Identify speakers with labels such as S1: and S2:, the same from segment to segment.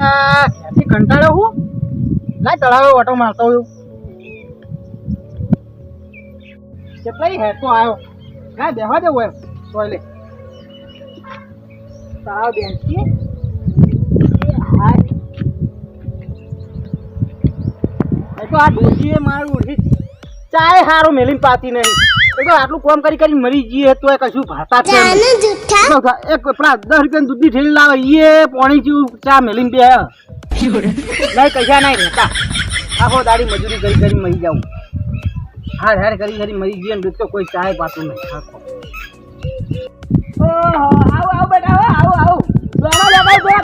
S1: આ ક્યાંથી હું. ના તળાવે ઓટો મારતો હું કેટલાય હેઠો આવ્યો? ના, બેહવા દેવું એમ સોયલે તળાવ બેસી તો આ ડોશીએ મારું ચાય હારું મેલીને પાતી નહીં. તો આટલું કામ કરી કરી મરી જઈએ તો કશું ભાતા છે. એક પેલા દસ રૂપિયા દૂધની ઠેલી લાવે એ પોણી જેવું ચા મેલીને બે નહીં કશા નહીં રહેતા. આખો દાડી મજૂરી કરી કરી મરી જાઉં. હાર હાર કરી કરી મરી જઈએ ને તો કોઈ ચાય પાતું નહીં. આખો. આવો આવો બેટા આવો આવો.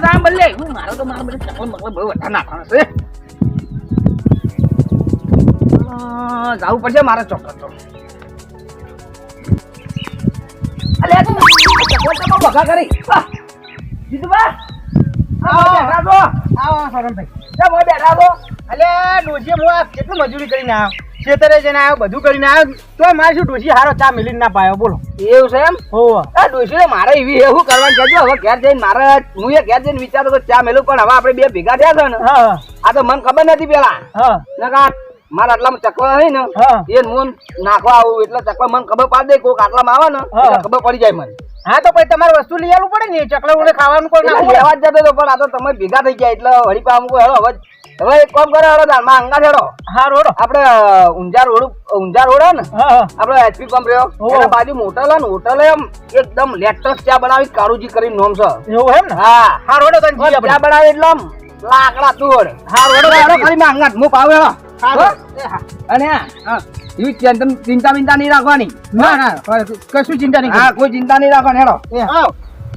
S1: ગામ બદલે. હું મારો તો મારો બધું ચકલ મકલ બહુ વધારે નાખવાનો છે. જાવું પડશે મારે ચોક્કસ તો બહુ કરી. જીતુભા આવો બેઠા છો? આવો શરણભાઈ કેમ હોય બેઠા છો? અલે ડોશી હું કેટલું મજૂરી કરીને આવ્યો? ખેતરે જઈને આવ્યો બધું કરીને આવ્યો. તો મારે શું ડોશી હારો ચા મિલીને ના પાયો? બોલો.
S2: એવું છે એમ? આ ડોશી મારે એવી એવું કરવાનું? કહેજો હવે ઘેર જઈને મારે હું એ ઘેર જઈને વિચારો તો ચા મેલું પણ હવે આપણે બે ભેગા થયા છે ને.
S1: હા
S2: આ તો મને ખબર નથી પેલા.
S1: હા.
S2: મારા આટલામાં ચકવા હોય ને એ મોન નાખવા આવું એટલે ચકવા મને ખબર પાડી દે કોક આટલામાં આવે ને ખબર પડી જાય મને.
S1: હા તો પછી તમારે વસ્તુ લઈ આવવું પડે ને ચકલા ઉડે ખાવાનું કોઈ નાખવું
S2: લેવા જ જતો પણ આ તો તમે ભેગા થઈ ગયા એટલે વળી પા અમુક હેડો હવે હવે એક કામ કરે હેડો માં અંગા હેડો.
S1: હા રોડ.
S2: આપણે ઊંઝા રોડ ઊંઝા રોડ ને
S1: હા હા.
S2: આપણે એચપી પંપ રહ્યો. એના બાજુ હોટલ હે ને હોટલ એમ એકદમ લેટેસ્ટ ચા બનાવી કાળુજી કરી નોમ છે.
S1: એવું એમ ને?
S2: હા.
S1: હા રોડ
S2: ચા બનાવી એટલે આમ લાકડા તુડ
S1: હા રોડ
S2: ખાલી માં અંગાત મુ પાવે હેડો.
S1: હા
S2: હો?
S1: એ હા
S2: અને એવી ચિંતા ચિંતા બિંતા નહીં રાખવાની.
S1: ના ના કશું ચિંતા નહીં
S2: હા કોઈ ચિંતા નહીં રાખવાની હેડો.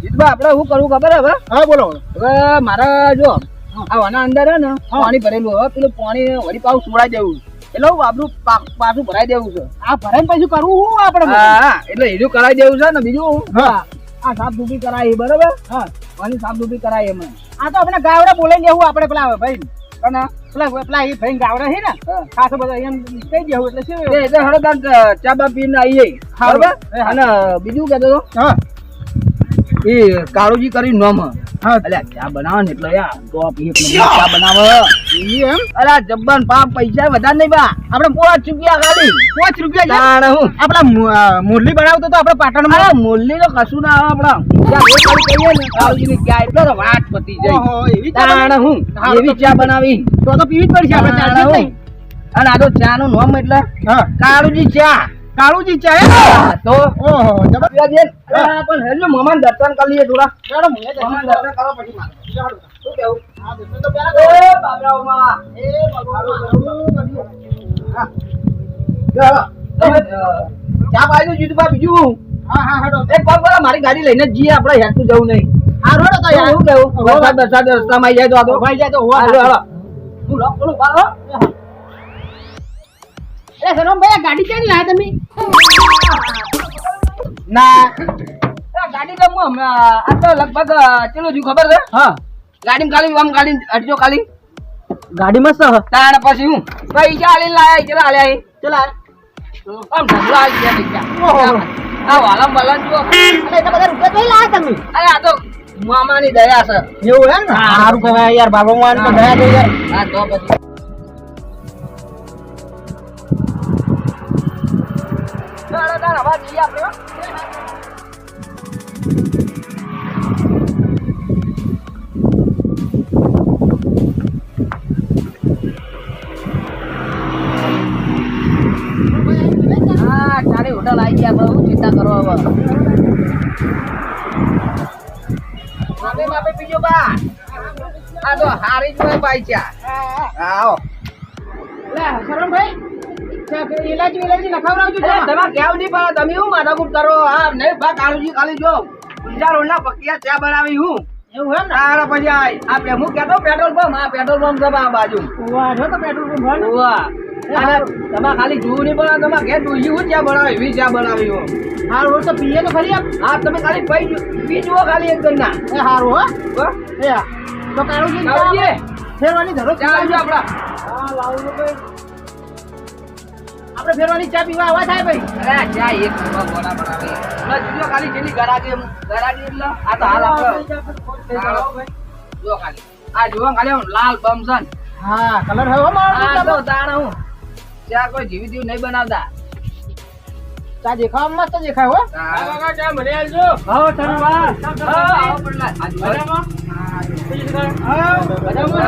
S2: જીતભાઈ આપણે શું કરવું ખબર હવે?
S1: હા બોલો
S2: હવે મારા જો આ આના અંદર હે ને પાણી ભરેલું હવે પેલું પાણી વળી પાવ સોડાઈ દેવું. એટલે હું આપણું પાછું ભરાઈ દેવું છે.
S1: આ ભરાઈને પછી કરવું હું આપણે
S2: હા હા, એટલે એનું કરાવી દેવું છે ને બીજું
S1: હા.
S2: આ સાફ ડૂબી કરાવી બરોબર?
S1: હા.
S2: પાણી સાફ ડૂબી કરાવી એમ.
S1: આ તો આપણે ગાવડા બોલાઈ દેવું આપણે પેલા ભાઈ
S2: અને
S1: પેલા પેલા એ ભાઈ ગાવડા છે ને. ખાસો બધા એમ કહી દેવું એટલે શું
S2: એટલે હળો તાર ચા બા પીને આવીએ. બરોબર. અને બીજું કહેતો હતો
S1: હા
S2: એ કાળુજી કરી નોમ.
S1: હા.
S2: અલ્યા ચા બનાવે ને એટલે યાર ટોપ એક ચા બનાવે.
S1: એમ?
S2: અરે જબ્બાન પા પૈસા વધારે નહીં બા. આપણે પાંચ રૂપિયા ખાલી
S1: પાંચ રૂપિયા
S2: જાણે હું?
S1: આપડા મુરલી બનાવતો તો આપણે પાટણમાં.
S2: માં મુરલી તો કશું ના આવે
S1: આપણે.
S2: કાળુજી ચા.
S1: કાળુજી ચા હે?
S2: હા, તો
S1: ઓહો
S2: પણ હેલો મમાન દર્શન કરી લઈએ થોડા
S1: ચાલો હું
S2: મમાન દર્શન કરો પછી મારે. શું કેવું
S1: હા, દર્શન તો પહેલા
S2: એ. બાબરાઓમાં.
S1: એ.
S2: હા. ચા પાજો દો જીતુભા બીજું
S1: હા હા હેડો.
S2: એક પગ કરો મારી ગાડી લઈને જઈએ આપણે હેતુ જવું નહીં
S1: હા રોડો તો યાર
S2: શું કેવું વરસાદ વરસાદ રસ્તામાં આવી જાય તો આ તો
S1: ભાઈ જાય તો હોવા
S2: હાલો, હાલો. તું લોક ખોલું, બાર,
S1: એ સરોમ ભાઈ ગાડી ક્યાં લાયા તમે?
S2: ના. ગાડી તો હું આ તો લગભગ ચલો ચેલું ખબર છે?
S1: હા.
S2: ગાડી કાલી આમ ગાડી અટજો કાલી
S1: ગાડી મસ્ત
S2: તાણ પછી હું? ભાઈ ચાલી લાયા ચલા અહીં.
S1: ચલા
S2: આમ ઢગલા આવી ગયા
S1: બીજા
S2: આ વાલમ વાલમ જો
S1: અરે તો બધા રૂપિયા કઈ લાયા તમે?
S2: અરે આ તો મામાની દયા છે.
S1: એવું એમ ને? સારું કહેવાય યાર બાબા માન તો દયા થઈ જાય.
S2: હા તો પછી. હવે જઈએ આપણે હોટલ આવી ગયા હવે ચિંતા કરો હવે માપે માપે પીજો બા આ તો હારી જ ભાઈ ચા આવો.
S1: લે સરોમ ભાઈ ઇલાજી ઇલાજી નખાવરાવજો
S2: તમે કેવું નહીં પણ તમે હું માથાકૂટ કરો હા નહીં બા કાળુજી ખાલી જો બીજા રોડના પકિયા ચા બનાવી હું
S1: એવું એમ ને
S2: તારા પછી આય આ પે- હું કહેતો પેટ્રોલ પંપ આ પેટ્રોલ પંપ છે આ બાજુ
S1: વાહ તો પેટ્રોલ પંપ ને.
S2: ઉવા. તમારે ખાલી જોવું નહીં પણ તમારે ઘેર ડોસી હું ચા બનાવી એવી ચા બનાવી હો
S1: તો પીએ તો ખરી
S2: હા તમે ખાલી પી પી જુઓ ખાલી એક
S1: એ હારું હો
S2: હો?
S1: એ તો કાળુજી
S2: કાળુજી,
S1: ફેરવાની
S2: ચા લાવજો આપડા
S1: હા લાવજો ભાઈ આપણે ફેરવાની ચા પીવા આવા થાય ભાઈ
S2: અરે ચા એક નંબર બોલા બનાવે હમણાં જોજો ખાલી જેની ગરાગી એમ- ગરાગી એટલે આ તો હાલ આપણે જો ખાલી આ જુઓ ખાલી લાલ બમ છે ને.
S1: હા કલર હવે મારો
S2: આ તો તાણ હું ત્યાં કોઈ જીવી દીવ નહીં બનાવતા
S1: ચા દેખાવા મસ્ત દેખાય હો
S2: કાકા
S1: ચા મને આલજો
S2: આવો તરુબા. આવો, આવો પડલા. હા જુઓ.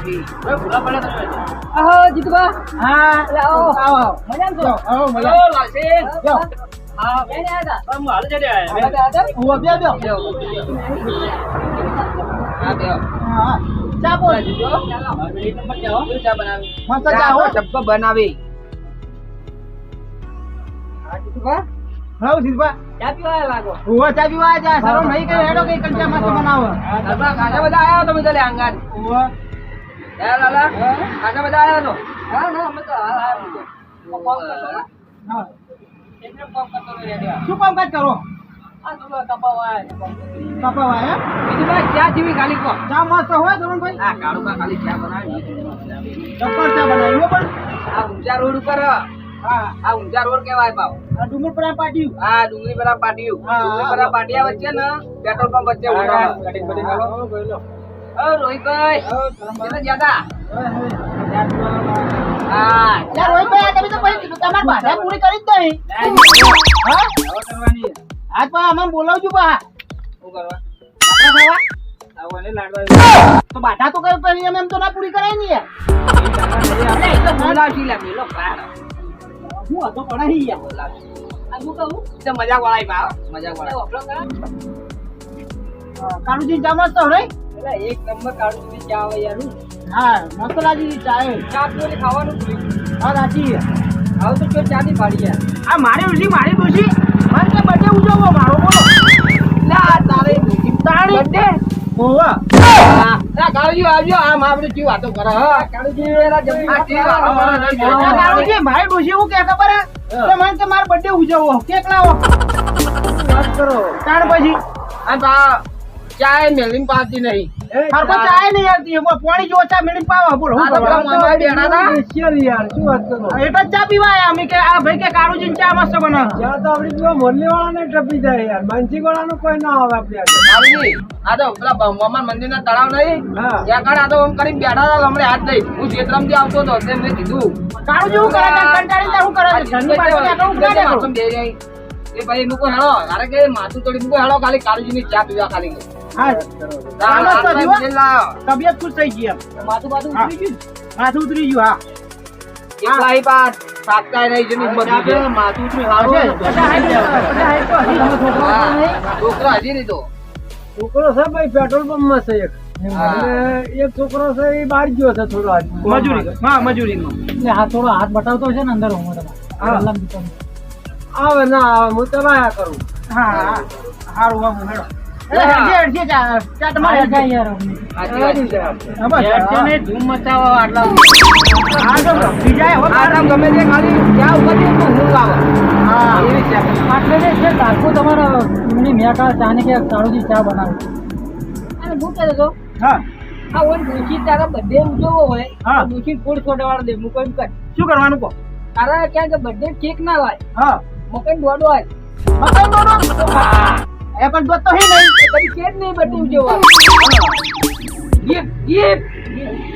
S2: સરસ બનાવી. હવે ભૂલા પડે તમે.
S3: આહો જીતુભા
S1: હા
S3: આવો.
S1: આવો
S3: મજામાં છો?
S1: જો, આવો મજા
S2: હલો, લાલસિંહ.
S1: જો
S3: હા બેન આયા હતા
S2: આમ હાલ છે ને.
S3: આયા હતા, આયા હતા?
S1: ઊભો બે બે
S2: બેહો. હા, બેહો.
S1: હા ચા બોલ
S2: જો. એક નંબર ચા હો. ચા બનાવી.
S1: મસ્ત ચા હો
S2: ચા તો બનાવી.
S3: જીતુભા,
S1: હાઉ સિદ્ધા
S3: ચા પીવા આયા લાગો
S1: ઊભો ચા પીવા જા સરો નહીં કરે હેડો કે કંચા મસ્ત બનાવો
S2: લાલબા, ખાસા બધા આયા તમે તો લે આંગણ.
S1: ઊભો
S2: હે, લાલા? ખાસા બધા આયા તો.
S3: હા ના અમે તો હાલ આવ્યા છીએ. કોમ કરશો ને?
S1: હા
S3: એટલે કોમ કરતો રહ્યા.
S1: શું કામ કાજ કરો
S3: આ તો બધા કપાવા આયા છે કોમ કરતો.
S1: કપાવા હે
S2: બીજું ચા જેવી ખાલી કહો.
S1: ચા મસ્ત હોય તરુણભાઈ
S2: આ કાળુબા ખાલી ચા બનાવી.
S1: ચપ્પલ ચા બનાવી હો પણ
S2: આ ઊંચા રોડ ઉપર
S1: હા
S2: આ ઊંચા રોડ કેવાય પાવ
S1: આ ડુંગર પર પાટ્યું
S2: આ ડુંગળી પર પાટિયું
S1: હા,
S2: ડુંગળી
S1: હા.
S2: પર પાટિયા વચ્ચે ને પેટ્રોલ પંપ વચ્ચે. ઓ રોહિતભાઈ. કેટલા જ્યાદા હા
S1: યાર રોહિતભાઈ તમે તો પછી તમારી ભાષા પૂરી કરી જ નહીં હા?
S2: કરવાની.
S1: આજ પા અમે બોલાવજો પા
S2: શું કરવા?
S1: બાટા ખાવા?
S2: આવવાને લાડવા
S1: તો બાટા તો કઈ પછી એમ તો ના પૂરી કરાય ને યાર. હું. હતો પણ યાર.
S2: મજાક વાળા મજાક વાળા.
S3: વપરો કરા?
S1: કાળુજી
S3: એક નંબર કાઢું છું ચા આવે યાર હા.
S1: મસ્ત લાગી ચા
S3: ચા પીવો ખાવાનું
S1: હા
S3: તો ચો ચા ની પાડી યાર.
S1: આ મારી ઉલટી મારી ડોશી મારે કે બર્થડે ઉજવવો મારો બોલો.
S2: લા તારે
S1: તાણી
S2: બર્થડે
S1: ઓવા
S2: આ કાળજી આવજો આમ આપણે કેવી વાતો કરે હા.
S3: કાળુજી એના જલ્દી
S2: આ વાતો
S1: આ. કાળુજી મારી ડોશી કે ખબર હે. મને કે મારો બર્થડે ઉજવવો. કેક લાવો વાત કરો. તાણ પછી.
S2: આ ચાય મેલીને પાતી નહીં.
S1: હાર કોઈ ચાય નહીં આવતી. એમાં પાણી જો ચા મેળી પાવા. બોલો હું
S2: પેલા
S1: કરવા?
S2: મોહનભાઈ બેઠા હતા.
S1: યાર શું વાત કરો? એટલે ચા પીવા આયા અમે કે આ ભાઈ કે કાળુજી ચા મસ્ત બનાવે.
S4: ચા તો આપડી જો મોરલી વાળાને ટપી જાય યાર. માનસી વાળાનું કોઈ ના આવે આપણી આગળ.
S2: આ તો પેલા ભગવાન મંદિરના તળાવ નહીં. ત્યાં આગળ આ તો આમ કરીને બેઠા હતા હમણાં હાથ દઈ હું ચેતરામથી આવતો હતો મેં કીધું.
S1: કાળુજી શું કરે ઘરની પાસે
S2: માથું એ ભાઈ મૂકો હેળો. અરે કે માથું તોડી મૂકો હેળો ખાલી કાળજીની ચા પીવા ખાલી.
S1: તબિયત ખુશ થઈ ગઈ
S3: માથું બાથું ઉતરી ગયું
S1: માથું ઉતરી ગયું હા.
S2: નહીં જેની બધું
S1: માથું ઉતરી હારું છોકરો
S2: હજી નહીં તો.
S4: છોકરો છે ભાઈ પેટ્રોલ પંપમાં છે એક. એક છોકરો છે એ બહાર ગયો છે થોડો
S1: મજૂરી હા મજૂરી
S3: એટલે હા થોડો હાથ બટાવતો છે ને અંદર હું.
S4: આવે ના આવે હું ચલાયા કરું.
S1: હા હા. હારું હેડો. ચા
S2: છે.
S1: હા, હા,
S3: ઓન ડોશી તારા birthday ઉજવવો હોય
S1: હા.
S3: તો ડોશી ફૂડ છોડાવવા દે મુકો એમ કર.
S1: શું કરવાનું કહો?
S3: તારા ક્યાં કે birthday કેક ના લાય
S1: હા.
S3: મકન દોડો આય
S1: મકાન દોડો? એ પણ દોત તો હે નહીં
S3: કદી કેક નહીં birthday ઉજવવા
S2: ગિફ્ટ ગિફ્ટ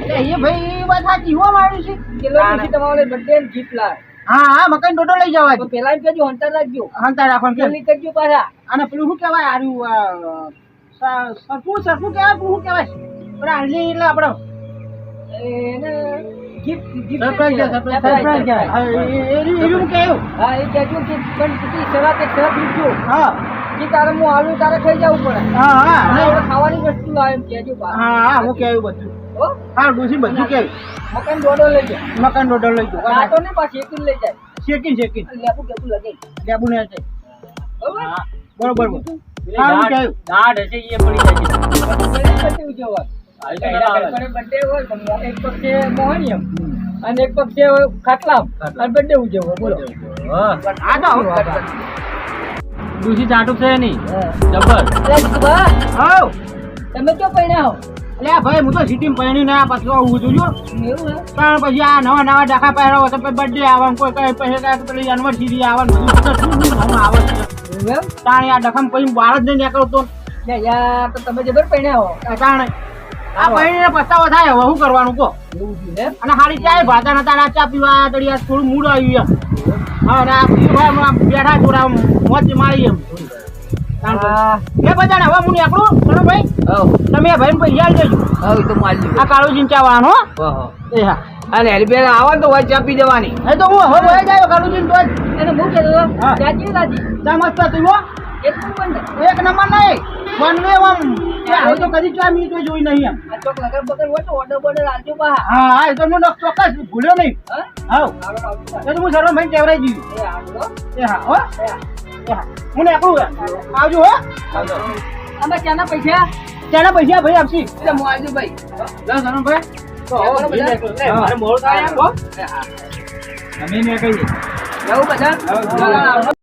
S1: એટલે એ ભાઈ એ વાત સાચી હો મારી છે
S3: કે લોકો તમારે બર્થડે ને gift લાય
S1: હા હા મકાન ડોડો લઈ જવા
S3: તો પેલા કેજો હંતા રાખજો
S1: હંતા રાખો કે
S3: પેલી કરજો પાછા
S1: અને પેલું શું કહેવાય આર્યું સરખું સરખું કહેવાય શું કહેવાય પણ હાલી એટલે આપણે
S3: એને
S1: ગિફ્ટ ગિફ્ટ સરપ્રાઈઝ સરપ્રાઈઝ કહેવાય. હા, એ- એ- કહેવું
S3: હા એ કહેજો કે પણ એક શરત લીધો
S1: હા
S3: કે તારે હું આલુ તારે ખાઈ જવું પડે.
S1: હા હા.
S3: ખાવાની વસ્તુ આવે એમ કહેજો
S1: હા હા હું કેવું બધું.
S3: હા?
S1: ડોસી બધું કેવું
S3: મકાન ડોડો લઈ જાય
S1: મકાન ડોડો લઈ
S3: જાય
S1: જાઓ
S3: ને પાછી એક લઈ જાય.
S1: શેકીને શેકીને.
S3: લેબુ કેબુ લગે
S1: લેબુ ને છે
S3: બરોબર?
S1: બરોબર બરોબર. સારું
S3: એક પક્ષે મોહનિયમ અને એક પક્ષે છે ખાટલામ અને birthday ઉજવવો બોલો.
S1: હા. તો છે
S3: અરે જીતુભા,
S1: હાઉ.
S3: તમે કયો હો.
S1: લે ભાઈ હું તો સિટીમાં પહેરીને આ પાછું આવું
S3: હે
S1: કારણ પછી આ નવા નવા ડાખા પહેરો તો પછી બર્થડે આવવાનું કોઈ કઈ પછી કાંઈ પેલી યુનિવર્સિટી આવવાનું બધું. શું શું નવું આવે છે. તાણે આ ડખમ પછી બહાર જ નહીં નીકળતો.
S3: યાર તો તમે જબર પહેણ્યા હો.
S1: તાણે. આ પહેરીને પસ્તાવો થાય હવે શું કરવાનું કહો? અને હારી ચાય ભાતા નતા ચા પીવા તળિયા થોડું મૂડ આવ્યું આમ બેઠા આમ મોજ મારી એમ. એ બધાને હવે હું નીકળું ચલો ભાઈ તમે ભાઈ પૈસા દેજો
S3: હવ તો મારી
S1: આ કાળું ચિંચા વાળાનો હો? એ હા.
S2: અને હેલ્પેર આવે તો હોય ચાપી દેવાની.
S1: એ તો હું હવે વહી જાય કાળું ચિંચ તો
S3: હા. ચાચી લાજી
S1: ચા મસ્ત
S3: એક નંબર
S1: નહીં. વનવે વે એ હવે તો કદી ચા મી તો જોઈ નહીં એમ.
S3: આ ચોક લગર બગર હોય તો ઓર્ડર બોર્ડર આલજો બા
S1: હા હા એ તો હું ચોક્કસ ભૂલ્યો નહીં.
S3: હા? આવજો
S1: એ તો હું સર્વ ભાઈ કેવરાઈ દીધું.
S3: એ
S1: હા હો.
S3: એ હા.
S1: હું. ને આપણું આવજો હો.
S3: અમે ક્યાંના પૈસા?
S1: ક્યાંના પૈસા? ભાઈ આપશી.
S3: એટલે હું આવજો ભાઈ.
S1: તો મારે મોડું થાય. એમ હો.
S3: એ હા.
S1: અમે ને કહીએ.
S3: જવું બધા? આવજો